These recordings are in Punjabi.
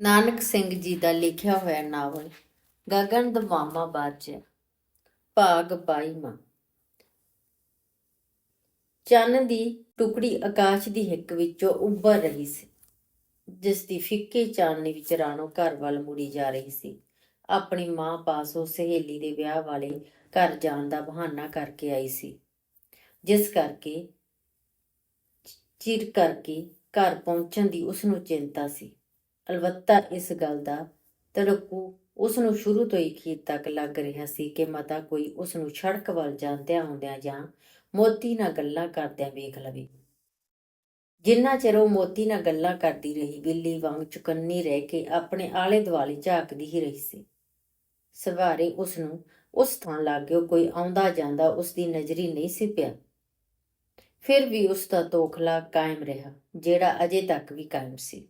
ਨਾਨਕ ਸਿੰਘ ਜੀ ਦਾ ਲਿਖਿਆ ਹੋਇਆ ਨਾਵਲ, ਗਗਨ ਦਮਾਮਾ ਬਾਜਿਆ, ਭਾਗ 22ਵਾਂ ਚੰਨ ਦੀ ਟੁਕੜੀ ਆਕਾਸ਼ ਦੀ ਹਿੱਕ ਵਿੱਚੋਂ ਉੱਭਰ ਰਹੀ ਸੀ, ਜਿਸ ਦੀ ਫਿੱਕੀ ਚਾਨਣੀ ਵਿੱਚ ਰਾਣੋ ਘਰ ਵੱਲ ਮੁੜੀ ਜਾ ਰਹੀ ਸੀ। ਆਪਣੀ ਮਾਂ ਪਾਸੋਂ ਸਹੇਲੀ ਦੇ ਵਿਆਹ ਵਾਲੇ ਘਰ ਜਾਣ ਦਾ ਬਹਾਨਾ ਕਰਕੇ ਆਈ ਸੀ, ਜਿਸ ਕਰਕੇ, ਚਿਰ ਕਰਕੇ ਘਰ ਪਹੁੰਚਣ ਦੀ ਉਸ ਨੂੰ ਚਿੰਤਾ ਸੀ। ਅਲਬੱਤਾ ਇਸ ਗੱਲ ਦਾ ਤੜਕੂ ਉਸ ਨੂੰ ਸ਼ੁਰੂ ਤੋਂ ਹੀ ਖੀਰ ਤੱਕ ਲੱਗ ਰਿਹਾ ਸੀ ਕਿ ਮਤਾ ਕੋਈ ਉਸ ਨੂੰ ਸੜਕ ਵੱਲ ਜਾਂਦਿਆਂ ਆਉਂਦਿਆਂ ਜਾਂ ਮੋਤੀ ਨਾਲ ਗੱਲਾਂ ਕਰਦਿਆਂ ਵੇਖ ਲਵੇ। ਜਿੰਨਾ ਚਿਰ ਉਹ ਮੋਤੀ ਨਾਲ ਗੱਲਾਂ ਕਰਦੀ ਰਹੀ, ਬਿੱਲੀ ਵਾਂਗ ਚੁਕੰਨੀ ਰਹਿ ਕੇ ਆਪਣੇ ਆਲੇ ਦੁਆਲੇ ਝਾਕਦੀ ਹੀ ਰਹੀ ਸੀ। ਸਵਾਰੇ ਉਸ ਨੂੰ ਉਸ ਥਾਂ ਲਾਗੇ ਕੋਈ ਆਉਂਦਾ ਜਾਂਦਾ ਉਸ ਦੀ ਨਜ਼ਰੀ ਨਹੀਂ ਸੀ ਪਿਆ। ਫਿਰ ਵੀ ਉਸ ਦਾ ਤੋਖਲਾ ਕਾਇਮ ਰਿਹਾ, ਜਿਹੜਾ ਅਜੇ ਤੱਕ ਵੀ ਕਾਇਮ ਸੀ।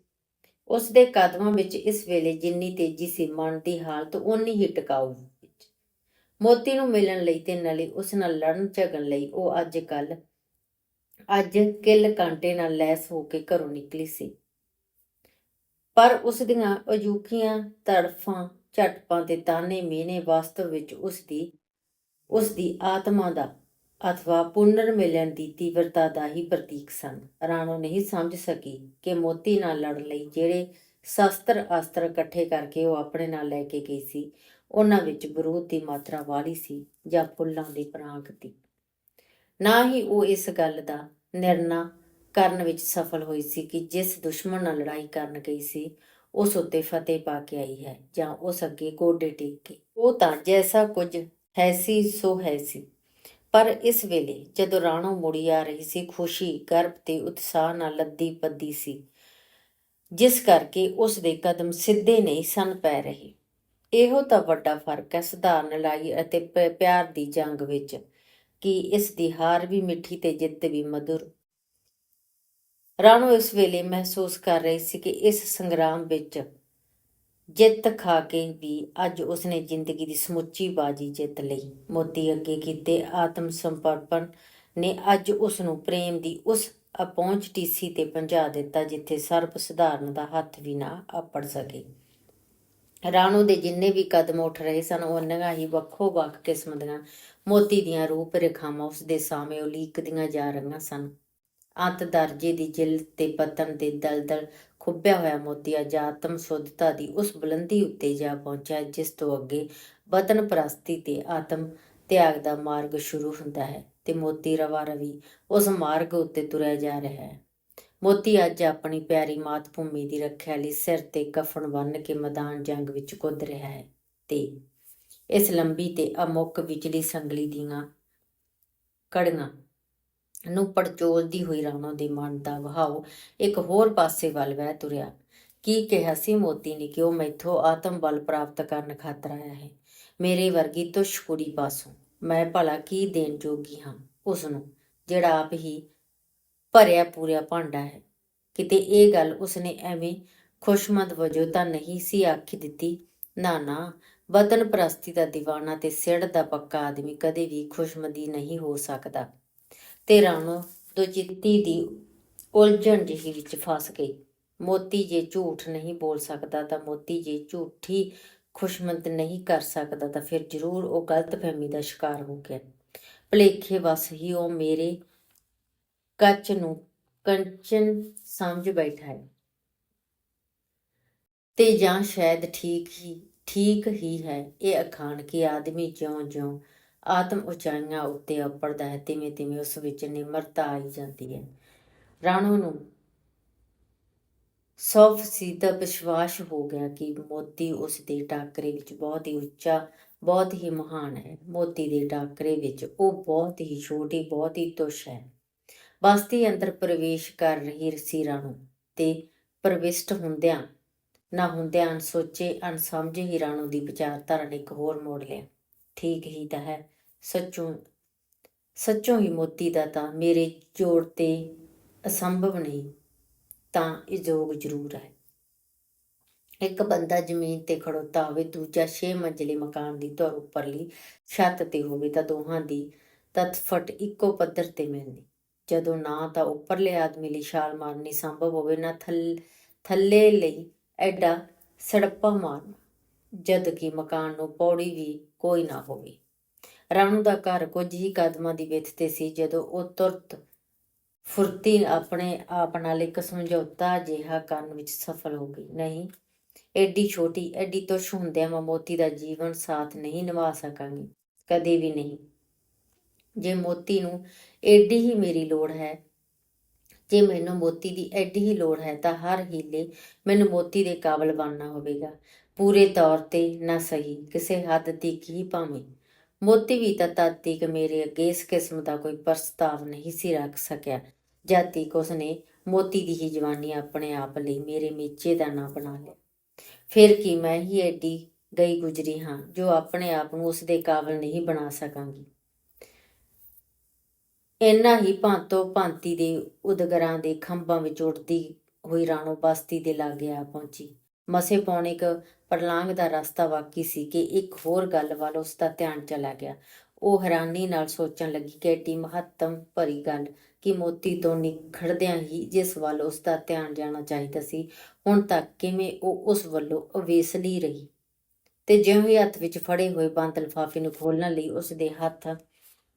ਉਸ ਦੇ ਕਦਮਾਂ ਵਿੱਚ ਇਸ ਵੇਲੇ ਜਿੰਨੀ ਤੇਜ਼ੀ ਸੀ, ਮਨ ਦੀ ਹਾਲਤ ਓਨੀ ਹੀ ਟਿਕਾਊ ਵਿੱਚ। ਮੋਤੀ ਨੂੰ ਮਿਲਣ ਲਈ ਤੇ ਨਾਲੇ ਉਸ ਨਾਲ ਲੜਨ ਝਗੜਨ ਲਈ ਉਹ ਅੱਜ ਕੱਲ ਅੱਜ ਕਿਲ ਕਾਂਟੇ ਨਾਲ ਲੈਸ ਹੋ ਕੇ ਘਰੋਂ ਨਿਕਲੀ ਸੀ। ਪਰ ਉਸ ਦੀਆਂ ਅਜੂਖੀਆਂ, ਤੜਫਾਂ, ਝਟਪਾਂ ਤੇ ਤਾਨੇ ਮੀਨੇ ਵਾਸਤਵ ਵਿੱਚ ਉਸ ਦੀ ਉਸ ਦੀ ਆਤਮਾ ਦਾ ਅਥਵਾ ਪੁਨਰ ਮਿਲਣ ਦੀ ਤੀਵਰਤਾ ਦਾ ਹੀ ਪ੍ਰਤੀਕ ਸਨ। ਰਾਣੋ ਨਹੀਂ ਸਮਝ ਸਕੀ ਕਿ ਮੋਤੀ ਨਾਲ ਲੜਨ ਲਈ ਜਿਹੜੇ ਸ਼ਸਤਰ ਅਸਤਰ ਇਕੱਠੇ ਕਰਕੇ ਉਹ ਆਪਣੇ ਨਾਲ ਲੈ ਕੇ ਗਈ ਸੀ, ਉਹਨਾਂ ਵਿੱਚ ਬਰੂਦ ਦੀ ਮਾਤਰਾ ਵਾਲੀ ਸੀ ਜਾਂ ਫੁੱਲਾਂ ਦੀ ਪਰਾਂਕ ਦੀ। ਨਾ ਹੀ ਉਹ ਇਸ ਗੱਲ ਦਾ ਨਿਰਣਾ ਕਰਨ ਵਿੱਚ ਸਫਲ ਹੋਈ ਸੀ ਕਿ ਜਿਸ ਦੁਸ਼ਮਣ ਨਾਲ ਲੜਾਈ ਕਰਨ ਗਈ ਸੀ, ਉਸ ਉੱਤੇ ਫਤਿਹ ਪਾ ਕੇ ਆਈ ਹੈ ਜਾਂ ਉਸ ਅੱਗੇ ਗੋਡੇ ਟੇਕ ਕੇ। ਉਹ ਤਾਂ ਜੈਸਾ ਕੁਝ ਹੈ ਸੀ, ਸੋ ਹੈ ਸੀ। ਪਰ ਇਸ ਵੇਲੇ ਜਦੋਂ ਰਾਣੋ ਮੁੜੀ ਆ ਰਹੀ ਸੀ, ਖੁਸ਼ੀ, ਗਰਭ ਤੇ ਉਤਸ਼ਾਹ ਨਾਲ ਲੱਦੀ ਪੱਦੀ ਸੀ, ਜਿਸ ਕਰਕੇ ਉਸ ਦੇ ਕਦਮ ਸਿੱਧੇ ਨਹੀਂ ਸਨ ਪੈ ਰਹੇ। ਇਹੋ ਤਾਂ ਵੱਡਾ ਫ਼ਰਕ ਹੈ ਸਧਾਰਨ ਲੜਾਈ ਅਤੇ ਪਿਆਰ ਦੀ ਜੰਗ ਵਿੱਚ, ਕਿ ਇਸ ਦੀ ਹਾਰ ਵੀ ਮਿੱਠੀ ਤੇ ਜਿੱਤ ਵੀ ਮధుਰ ਰਾਣੋ ਇਸ ਵੇਲੇ ਮਹਿਸੂਸ ਕਰ ਰਹੀ ਸੀ ਕਿ ਇਸ ਸੰਗਰਾਮ ਵਿੱਚ ਜਿੱਤ ਖਾ ਕੇ ਵੀ ਅੱਜ ਉਸਨੇ ਜ਼ਿੰਦਗੀ ਦੀ ਸਮੁੱਚੀ ਬਾਜੀ ਜਿੱਤ ਲਈ। ਮੋਤੀ ਅੱਗੇ ਕੀਤੇ ਆਤਮ ਸਮਰਪਣ ਨੇ ਅੱਜ ਉਸ ਨੂੰ ਪ੍ਰੇਮ ਦੀ ਉਸ ਅਪਹੁੰਚ ਟੀਸੀ ਤੇ ਪਹੁੰਚਾ ਦਿੱਤਾ ਜਿੱਥੇ ਸਰਬ ਸਧਾਰਨ ਦਾ ਹੱਥ ਵੀ ਨਾ ਆਪੜ ਸਕੇ। ਰਾਣੋ ਦੇ ਜਿੰਨੇ ਵੀ ਕਦਮ ਉੱਠ ਰਹੇ ਸਨ ਉਹਨਾਂ ਹੀ ਵੱਖੋ ਵੱਖ ਕਿਸਮ ਦੀਆਂ ਮੋਤੀ ਦੀਆਂ ਰੂਪ ਰੇਖਾਵਾਂ ਉਸ ਦੇ ਸਾਹਮਣੇ ਉਲੀਕਦੀਆਂ ਜਾ ਰਹੀਆਂ ਸਨ। ਅੰਤ ਦਰਜੇ ਦੀ ਜਿਲ ਤੇ ਪਤਨ ਦੇ ਦਲਦਲ ਖੁੱਬਿਆ ਹੋਇਆ ਮੋਤੀ ਅੱਜ ਆਤਮ ਸੁੱਧਤਾ ਦੀ ਉਸ ਬੁਲੰਦੀ ਉੱਤੇ ਜਾ ਪਹੁੰਚਿਆ, ਜਿਸ ਤੋਂ ਅੱਗੇ ਬਦਨ ਪ੍ਰਸਤੀ ਤੇ ਆਤਮ ਤਿਆਗ ਦਾ ਮਾਰਗ ਸ਼ੁਰੂ ਹੁੰਦਾ ਹੈ ਤੇ ਮੋਤੀ ਰਵਾ ਰਵੀ ਉਸ ਮਾਰਗ ਉੱਤੇ ਤੁਰਿਆ ਜਾ ਰਿਹਾ ਹੈ। ਮੋਤੀ ਅੱਜ ਆਪਣੀ ਪਿਆਰੀ ਮਾਤ ਭੂਮੀ ਦੀ ਰੱਖਿਆ ਲਈ ਸਿਰ ਤੇ ਕਫਨ ਬੰਨ੍ਹ ਕੇ ਮੈਦਾਨ ਜੰਗ ਵਿੱਚ ਕੁੱਦ ਰਿਹਾ ਹੈ ਤੇ ਇਸ ਲੰਬੀ ਤੇ ਅਮੁੱਕ ਵਿਚਲੀ ਸੰਗਲੀ ਦੀਆਂ ਕੜੀਆਂ ਨੂੰ ਪੜਚੋਲਦੀ ਹੋਈ ਰਾਣੋ ਦੇ ਮਨ ਦਾ ਵਹਾਓ ਇੱਕ ਹੋਰ ਪਾਸੇ ਵੱਲ ਵਹਿ ਤੁਰਿਆ। ਕੀ ਕਿਹਾ ਸੀ ਮੋਤੀ ਨੇ ਕਿ ਉਹ ਮੈਥੋਂ ਆਤਮ ਬਲ ਪ੍ਰਾਪਤ ਕਰਨ ਖਾਤਰ ਆਇਆ ਹੈ? ਮੇਰੇ ਵਰਗੀ ਤੁਸ਼ ਕੁੜੀ ਪਾਸੋਂ ਮੈਂ ਭਲਾ ਕੀ ਦੇਣ ਜੋਗੀ ਹਾਂ ਉਸ ਨੂੰ ਜਿਹੜਾ ਆਪ ਹੀ ਭਰਿਆ ਪੂਰਿਆ ਭਾਂਡਾ ਹੈ। ਕਿਤੇ ਇਹ ਗੱਲ ਉਸਨੇ ਐਵੇਂ ਖੁਸ਼ਮੰਦ ਵਜੋਂ ਤਾਂ ਨਹੀਂ ਸੀ ਆਖੀ ਦਿੱਤੀ? ਨਾ ਨਾ, ਵਤਨ ਪ੍ਰਸਤੀ ਦਾ دیਵਾਨਾ ਤੇ ਸਿੜ ਦਾ ਪੱਕਾ ਆਦਮੀ ਕਦੇ ਵੀ ਖੁਸ਼ਮਦੀ ਨਹੀਂ ਹੋ ਸਕਦਾ। ਤੇ ਰਾਣੋ ਦੁਚਿੱਤੀ ਦੀ ਉਲਝਣ ਜਿਹੀ ਵਿੱਚ ਫਸ ਗਈ। ਮੋਤੀ ਜੇ ਝੂਠ ਨਹੀਂ ਬੋਲ ਸਕਦਾ ਤਾਂ ਮੋਤੀ ਜੇ ਝੂਠੀ ਖੁਸ਼ਮੰਦ ਨਹੀਂ ਕਰ ਸਕਦਾ ਤਾਂ ਫਿਰ ਜ਼ਰੂਰ ਉਹ ਗਲਤਫਹਿਮੀ ਦਾ ਸ਼ਿਕਾਰ ਹੋ ਗਿਆ। ਭਲੇਖੇ ਵਸ ਹੀ ਉਹ ਮੇਰੇ ਕੱਚ ਨੂੰ ਕੰਚਨ ਸਮਝ ਬੈਠਾ ਹੈ। ਤੇ ਜਾਂ ਸ਼ਾਇਦ ਠੀਕ ਹੀ ਠੀਕ ਹੀ ਹੈ। ਇਹ ਅਖਾਣ ਕਿ ਆਦਮੀ ਜਿਉਂ-ਜਿਉਂ ਆਤਮ ਉਚਾਈਆਂ ਉੱਤੇ ਉੱਪਰਦਾ ਹੈ, ਤਿਵੇਂ ਤਿਵੇਂ ਉਸ ਵਿੱਚ ਨਿਮਰਤਾ ਆਈ ਜਾਂਦੀ ਹੈ। ਰਾਣੋ ਨੂੰ ਸੌ ਫੀਸਦ ਵਿਸ਼ਵਾਸ ਹੋ ਗਿਆ ਕਿ ਮੋਤੀ ਉਸ ਦੇ ਟਾਕਰੇ ਵਿੱਚ ਬਹੁਤ ਹੀ ਉੱਚਾ, ਬਹੁਤ ਹੀ ਮਹਾਨ ਹੈ। ਮੋਤੀ ਦੇ ਟਾਕਰੇ ਵਿੱਚ ਉਹ ਬਹੁਤ ਹੀ ਛੋਟੀ, ਬਹੁਤ ਹੀ ਤੁਸ਼ ਹੈ। ਬਸਤੀ ਅੰਦਰ ਪ੍ਰਵੇਸ਼ ਕਰ ਰਹੀ ਸੀ ਰਾਣੋ ਤੇ ਪ੍ਰਵਿਸ਼ਟ ਹੁੰਦਿਆਂ, ਨਾ ਹੁੰਦਿਆਂ ਅਣਸੋਚੇ, ਅਣਸਮਝੇ ਹੀ ਰਾਣੋ ਦੀ ਵਿਚਾਰਧਾਰਾ ਨੇ ਇੱਕ ਹੋਰ ਮੋੜ ਲਿਆ। ਠੀਕ ਹੀ ਤਾਂ ਹੈ। ਸੱਚੋਂ ਸੱਚੋਂ ਹੀ ਮੋਤੀ ਦਾ ਤਾਂ ਮੇਰੇ ਜੋੜ ਤੇ ਅਸੰਭਵ ਨਹੀਂ, ਤਾਂ ਇਜੋਗ ਜ਼ਰੂਰ ਹੈ। ਇੱਕ ਬੰਦਾ ਜ਼ਮੀਨ ਤੇ ਖੜੋਤਾ ਹੋਵੇ, ਦੂਜਾ 6 ਮੰਜ਼ਲੇ ਮਕਾਨ ਦੀ ਧੁਰ ਉੱਪਰਲੀ ਛੱਤ ਤੇ ਹੋਵੇ ਤਾਂ ਦੋਹਾਂ ਦੀ ਤਤਫਟ ਇੱਕੋ ਪੱਧਰ ਤੇ ਮਿਲਦੀ ਜਦੋਂ ਨਾ ਤਾਂ ਉੱਪਰਲੇ ਆਦਮੀ ਲਈ ਛਾਲ ਮਾਰਨੀ ਸੰਭਵ ਹੋਵੇ, ਨਾ ਥੱਲ, ਥੱਲੇ ਲਈ ਐਡਾ ਸੜੱਪਾ ਮਾਰਨਾ, ਜਦ ਕਿ ਮਕਾਨ ਨੂੰ ਪੌੜੀ ਵੀ ਕੋਈ ਨਾ ਹੋਵੇ। ਰਾਣੂ ਦਾ ਘਰ ਕੁਝ ਹੀ ਕਦਮਾਂ ਦੀ ਵਿੱਥ ਤੇ ਸੀ, ਜਦੋਂ ਉਹ ਤੁਰਤ ਫੁਰਤੀ ਆਪਣੇ ਆਪ ਨਾਲ ਇੱਕ ਸਮਝੌਤਾ ਜਿਹਾ ਕਰਨ ਵਿੱਚ ਸਫਲ ਹੋ ਗਈ। ਨਹੀਂ, ਐਡੀ ਛੋਟੀ, ਐਡੀ ਤੁਸ਼ ਹੁੰਦਿਆਂ ਮੈਂ ਮੋਤੀ ਦਾ ਜੀਵਨ ਸਾਥ ਨਹੀਂ ਨਿਭਾ ਸਕਾਂਗੀ, ਕਦੇ ਵੀ ਨਹੀਂ। ਜੇ ਮੋਤੀ ਨੂੰ ਐਡੀ ਹੀ ਮੇਰੀ ਲੋੜ ਹੈ, ਜੇ ਮੈਨੂੰ ਮੋਤੀ ਦੀ ਐਡੀ ਹੀ ਲੋੜ ਹੈ, ਤਾਂ ਹਰ ਹੀਲੇ ਮੈਨੂੰ ਮੋਤੀ ਦੇ ਕਾਬਲ ਬਣਨਾ ਹੋਵੇਗਾ। ਪੂਰੇ ਤੌਰ ਤੇ ਨਾ ਸਹੀ, ਕਿਸੇ ਹੱਦ ਤੱਕ ਹੀ ਭਾਵੇਂ ਮੋਤੀ ਵੀ ਤਾਂ ਤਦ ਤੱਕ ਮੇਰੇ ਅੱਗੇ ਇਸ ਕਿਸਮ ਦਾ ਕੋਈ ਪ੍ਰਸਤਾਵ ਨਹੀਂ ਸੀ ਰੱਖ ਸਕਿਆ। ਜਦ ਤੱਕ ਉਸਨੇ ਮੋਤੀ ਦੀ ਹੀ ਜਵਾਨੀ ਆਪਣੇ ਆਪ ਲਈ ਮੇਰੇ ਮੇਚੇ ਦਾ ਨਾਂ ਬਣਾ ਲਿਆ। ਫਿਰ ਕੀ ਮੈਂ ਹੀ ਐਡੀ ਗਈ ਗੁਜਰੀ ਹਾਂ ਜੋ ਆਪਣੇ ਆਪ ਨੂੰ ਉਸ ਦੇ ਕਾਬਲ ਨਹੀਂ ਬਣਾ ਸਕਾਂਗੀ। ਇੰਨਾ ਹੀ ਭਾਂਤੋ ਭਾਂਤੀ ਦੇ ਉਦਗਰਾਂ ਦੇ ਖੰਭਾਂ ਵਿੱਚ ਉੱਡਦੀ ਹੋਈ ਰਾਣੋ ਬਸਤੀ ਦੇ ਲਾਗੇ ਆ ਪਹੁੰਚੀ। ਮਸੇ ਪੌਣੇ ਇੱਕ ਪਰਲਾਂਗ ਦਾ ਰਸਤਾ ਬਾਕੀ ਸੀ ਕਿ ਇੱਕ ਹੋਰ ਗੱਲ ਵੱਲ ਉਸ ਦਾ ਧਿਆਨ ਚਲਾ ਗਿਆ। ਉਹ ਹੈਰਾਨੀ ਨਾਲ ਸੋਚਣ ਲੱਗੀ ਕਿ ਏਡੀ ਮਹੱਤਮ ਭਰੀ ਗੱਲ ਕਿ ਮੋਤੀ ਤੋਂ ਨਿਖੜਦਿਆਂ ਹੀ ਜਿਸ ਵੱਲ ਉਸ ਦਾ ਧਿਆਨ ਜਾਣਾ ਚਾਹੀਦਾ ਸੀ, ਹੁਣ ਤੱਕ ਕਿਵੇਂ ਉਹ ਉਸ ਵੱਲੋਂ ਅਵੇਸਲੀ ਰਹੀ। ਤੇ ਜਿਉਂ ਹੀ ਹੱਥ ਵਿੱਚ ਫੜੇ ਹੋਏ ਬੰਦ ਲਿਫਾਫੇ ਨੂੰ ਖੋਲਣ ਲਈ ਉਸ ਦੇ ਹੱਥ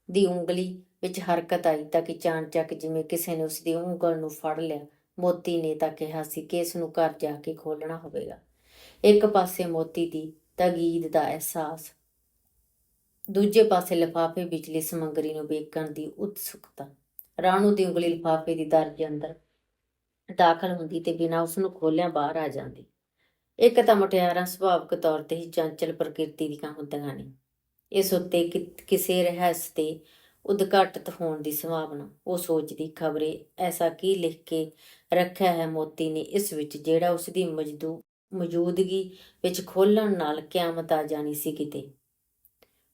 ਦੀ ਉਂਗਲੀ ਵਿੱਚ ਹਰਕਤ ਆਈ ਤਾਂ ਕਿ ਚਾਣਚੱਕ ਜਿਵੇਂ ਕਿਸੇ ਨੇ ਉਸ ਦੀ ਉਂਗਲ ਨੂੰ ਫੜ ਲਿਆ। ਮੋਤੀ ਨੇ ਤਾਂ ਕਿਹਾ ਸੀ ਕਿ ਇਸ ਨੂੰ ਘਰ ਜਾ ਕੇ ਖੋਲਣਾ ਹੋਵੇਗਾ। ਇੱਕ ਪਾਸੇ ਮੋਤੀ ਦੀ ਤਗੀਦ ਦਾ ਅਹਿਸਾਸ, ਦੂਜੇ ਪਾਸੇ ਲਿਫਾਫੇ ਵਿਚਲੀ ਸਮੱਗਰੀ ਨੂੰ ਵੇਖਣ ਦੀ ਉਤਸੁਕਤਾ। ਰਾਣੂ ਦੀ ਉਂਗਲੀ ਲਿਫਾਫੇ ਦੀ ਦਰਜ ਅੰਦਰ ਦਾਖਲ ਹੁੰਦੀ ਤੇ ਬਿਨਾਂ ਉਸ ਨੂੰ ਖੋਲਿਆਂ ਬਾਹਰ ਆ ਜਾਂਦੀ। ਇੱਕ ਤਾਂ ਮੁਟਿਆਰਾਂ ਸੁਭਾਵਿਕ ਤੌਰ ਤੇ ਹੀ ਚੰਚਲ ਪ੍ਰਕਿਰਤੀ ਦੀਆਂ ਹੁੰਦੀਆਂ ਨੇ। ਇਸ ਉੱਤੇ ਕਿ- ਕਿਸੇ ਰਹੱਸ ਤੇ ਉਦਘਾਟਿਤ ਹੋਣ ਦੀ ਸੰਭਾਵਨਾ। ਉਹ ਸੋਚਦੀ, ਖਬਰੇ, ਐਸਾ ਕੀ ਲਿਖ ਕੇ ਰੱਖਿਆ ਹੈ ਮੋਤੀ ਨੇ ਇਸ ਵਿੱਚ ਜਿਹੜਾ ਉਸ ਦੀ ਮੌਜੂਦ ਮੌਜੂਦਗੀ ਵਿੱਚ ਖੋਲਣ ਨਾਲ ਕਿਆਮਤ ਆ ਜਾਣੀ ਸੀ ਕਿਤੇ।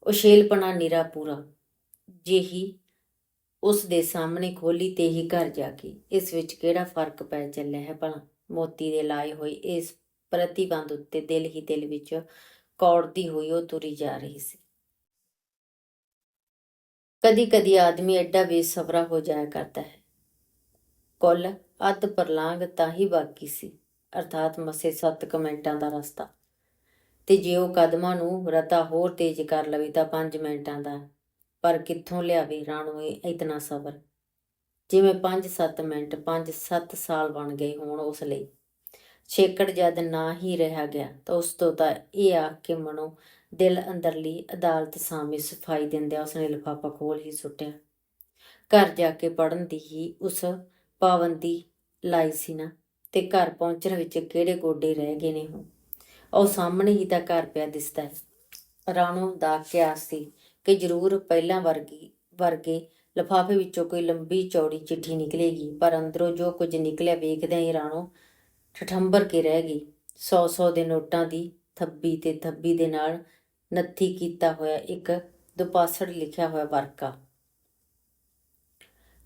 ਉਹ ਸ਼ੇਲਪਣਾ ਨਿਰਾ ਪੂਰਾ, ਜਿਹੀ ਉਸ ਦੇ ਸਾਹਮਣੇ ਖੋਲੀ ਤੇ ਹੀ ਘਰ ਜਾ ਕੇ, ਇਸ ਵਿੱਚ ਕਿਹੜਾ ਫ਼ਰਕ ਪੈ ਚੱਲਿਆ ਹੈ ਭਲਾ? ਮੋਤੀ ਦੇ ਲਾਏ ਹੋਏ ਇਸ ਪ੍ਰਤੀਬੰਧ ਉੱਤੇ ਦਿਲ ਹੀ ਦਿਲ ਵਿੱਚ ਕੌੜਦੀ ਹੋਈ ਉਹ ਤੁਰੀ ਜਾ ਰਹੀ ਸੀ। ਕਦੀ ਕਦੀ ਆਦਮੀ ਐਡਾ ਬੇਸਬਰਾ ਹੋ ਜਾਇਆ ਕਰਦਾ ਹੈ। ਕੁੱਲ ਅੱਧ ਪਰਲਾਂਗ ਤਾਂ ਹੀ ਬਾਕੀ ਸੀ। ਅਰਥਾਤ ਮਸੇ 7 ਮਿੰਟਾਂ ਦਾ ਰਸਤਾ। ਤੇ ਜੇ ਉਹ ਕਦਮਾਂ ਨੂੰ ਰਤਾ ਹੋਰ ਤੇਜ਼ ਕਰ ਲਵੇ ਤਾਂ 5 ਮਿੰਟਾਂ ਦਾ। ਪਰ ਕਿੱਥੋਂ ਲਿਆਵੇ ਰਾਣੂ ਇਤਨਾ ਸਬਰ? ਜਿਵੇਂ 5-7 ਮਿੰਟ 5-7 ਸਾਲ ਬਣ ਗਏ ਹੋਣ ਉਸ ਲਈ। ਛੇਕੜ ਜਦ ਨਾ ਹੀ ਰਿਹਾ ਗਿਆ ਤਾਂ ਉਸ ਤੋਂ ਤਾਂ ਇਹ ਆ ਕੇ ਮਨੋਂ ਦਿਲ ਅੰਦਰਲੀ ਅਦਾਲਤ ਸਾਹਮਣੇ ਸਫ਼ਾਈ ਦਿੰਦਿਆਂ ਉਸਨੇ ਲਿਫਾਫਾ ਖੋਲ ਹੀ ਸੁੱਟਿਆ। ਘਰ ਜਾ ਕੇ ਪੜਨ ਦੀ ਹੀ ਉਸ ਪਾਬੰਦੀ ਲਾਈ ਸੀ ਨਾ। ਤੇ ਘਰ ਪਹੁੰਚਣ ਵਿੱਚ ਕਿਹੜੇ ਗੋਡੇ ਰਹਿ ਗਏ ਨੇ ਹੁਣ? ਉਹ ਸਾਹਮਣੇ ਹੀ ਤਾਂ ਘਰ ਪਿਆ ਦਿਸਦਾ ਹੈ। ਰਾਣੋ ਦਾ ਕਿਆਸ ਸੀ ਕਿ ਜ਼ਰੂਰ ਪਹਿਲਾਂ ਵਰਗੀ, ਵਰਗੇ ਲਿਫਾਫੇ ਵਿੱਚੋਂ ਕੋਈ ਲੰਬੀ ਚੌੜੀ ਚਿੱਠੀ ਨਿਕਲੇਗੀ, ਪਰ ਅੰਦਰੋਂ ਜੋ ਕੁਝ ਨਿਕਲਿਆ ਵੇਖਦਿਆਂ ਹੀ ਰਾਣੋ ਠਠੰਬਰ ਕੇ ਰਹਿ ਗਈ। 100-100 ਦੇ ਨੋਟਾਂ ਦੀ ਥੱਬੀ ਤੇ ਥੱਬੀ ਦੇ ਨਾਲ ਨੱਥੀ ਕੀਤਾ ਹੋਇਆ ਇੱਕ ਦੁਪਾਸੜ ਲਿਖਿਆ ਹੋਇਆ ਵਰਕਾ।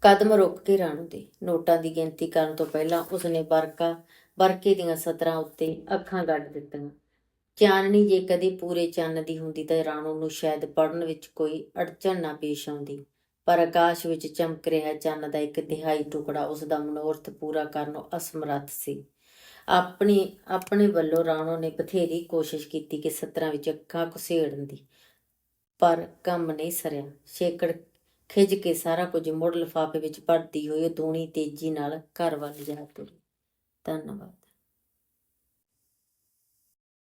ਕਦਮ ਰੁਕ ਕੇ ਰਾਣੂ ਦੇ ਨੋਟਾਂ ਦੀ ਗਿਣਤੀ ਕਰਨ ਤੋਂ ਪਹਿਲਾਂ ਉਸਨੇ ਵਰਕਾ, ਵਰਕੇ ਦੀਆਂ ਸਤਰਾਂ ਉੱਤੇ ਅੱਖਾਂ ਗੱਡ ਦਿੱਤੀਆਂ। ਚਾਨਣੀ ਜੇ ਕਦੇ ਪੂਰੇ ਚੰਨ ਦੀ ਹੁੰਦੀ ਤਾਂ ਰਾਣੂ ਨੂੰ ਸ਼ਾਇਦ ਪੜਨ ਵਿੱਚ ਕੋਈ ਅੜਚਣ ਨਾ ਪੇਸ਼ ਆਉਂਦੀ। ਪਰ ਆਕਾਸ਼ ਵਿੱਚ ਚਮਕ ਰਿਹਾ ਚੰਨ ਦਾ ਇੱਕ ਤਿਹਾਈ ਟੁਕੜਾ ਉਸ ਦਾ ਮਨੋਰਥ ਪੂਰਾ ਕਰਨ ਅਸਮਰੱਥ ਸੀ। ਆਪਣੀ, ਆਪਣੇ ਵੱਲੋਂ ਰਾਣੋ ਨੇ ਬਥੇਰੀ ਕੋਸ਼ਿਸ਼ ਕੀਤੀ ਕਿ ਸਤਰਾਂ ਵਿੱਚ ਅੱਖਾਂ ਘੁਸੇੜਨ ਦੀ, ਪਰ ਕੰਮ ਨਹੀਂ ਸਰਿਆ। ਛੇਕੜ ਖਿੱਚ ਕੇ ਸਾਰਾ ਕੁਝ ਮੁੜ ਲਿਫਾਫੇ ਵਿੱਚ ਭਰਦੀ ਹੋਈ ਉਹ ਦੂਣੀ ਤੇਜ਼ੀ ਨਾਲ ਘਰ ਵੱਲ ਜਾ ਤੁਰੀ। ਧੰਨਵਾਦ।